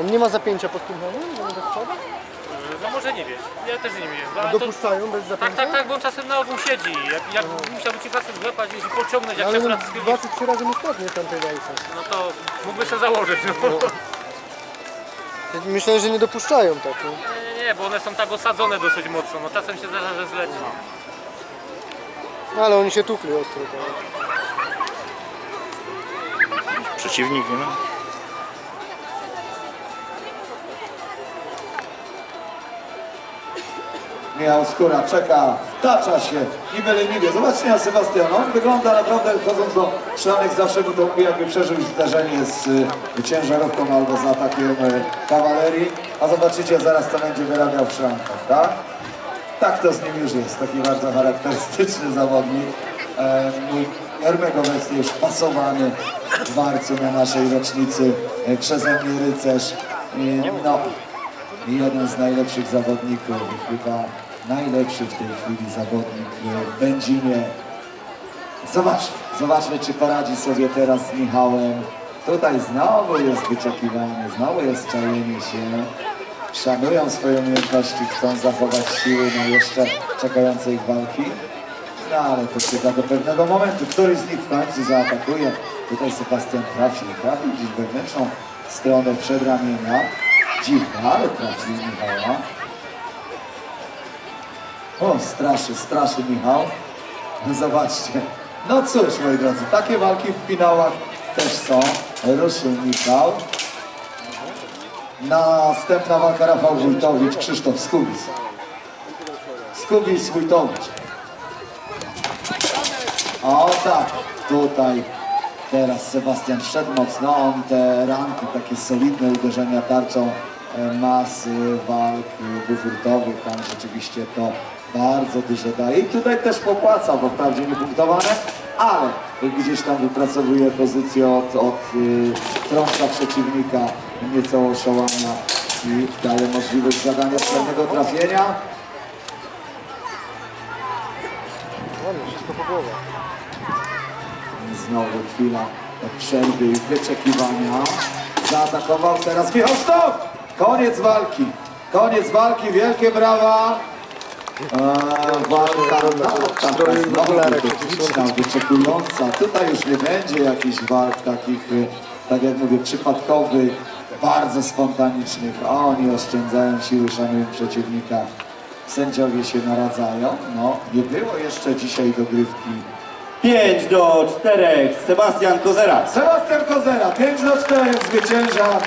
On nie ma zapięcia pod tym hełmem? że dopuszcza? No może nie wiesz, ja też nie wiem. No, A ale to, dopuszczają bez tak, zapięcia? tak, tak, bo on czasem na ogół siedzi. Jak, jak musiałby ci facet złapać i pociągnąć, jak Ale się no, dwa czy trzy razy mu spadnie w tamtej walce. no to mógłby sobie założyć. No. Myślę, że nie dopuszczają tak. No. Nie, nie, bo one są tak osadzone dosyć mocno, no czasem się zdarza, że zleci. no ale oni się tukli ostro. Tak. Przeciwnik, nie ma? Michał Skóra czeka, wtacza się i nigdy. Zobaczcie na Sebastiana, on wygląda naprawdę, chodząc do szlanek, zawsze mu to jakby przeżył zdarzenie z y, ciężarówką albo z atakiem y, kawalerii, a zobaczycie zaraz co będzie wyrabiał w szlankach, tak? Tak to z nim już jest, taki bardzo charakterystyczny zawodnik. E, Mój Ermek obecnie już pasowany w marcu na naszej rocznicy e, przeze mnie rycerz. I, No, i jeden z najlepszych zawodników, chyba najlepszy w tej chwili zawodnik w Będzinie. Zobaczmy, zobaczmy czy poradzi sobie teraz z Michałem. Tutaj znowu jest wyczekiwanie, znowu jest czajenie się. Szanują swoje umiejętności, chcą zachować siły na jeszcze czekającej walki. No ale to czeka do pewnego momentu. Któryś z nich w końcu zaatakuje. Tutaj Sebastian trafi, trafi gdzieś wewnętrzną stronę przedramienia. Dziwne, ale trafi Michała. O, straszy, straszy Michał. No Zobaczcie. No cóż, moi drodzy, takie walki w finałach też są. Ruszył Michał. Następna walka Rafał Wójtowicz, Krzysztof Skubis. Skubis Wójtowicz. O tak, tutaj teraz Sebastian wszedł mocno, on te ranki, takie solidne uderzenia tarczą masy walk e, dwuhurtowych, tam rzeczywiście to bardzo dużo daje. I tutaj też popłaca, bo wprawdzie nie ale gdzieś tam wypracowuje pozycję od, od y, przeciwnika, nieco oszołania i daje możliwość zadania celnego trafienia. Znowu chwila przerwy i wyczekiwania. Zaatakował teraz Michał Stop! Koniec walki. Koniec walki, wielkie brawa. Eee, walka no, taka techniczna, wyczekująca. Tutaj już nie będzie jakichś walk takich, e, tak jak mówię, przypadkowych, bardzo spontanicznych. Oni oszczędzają siły, szanują przeciwnika. Sędziowie się naradzają. No, nie było jeszcze dzisiaj dogrywki 5 do 4 Sebastian Kozera. Sebastian Kozera, 5 do 4 zwycięża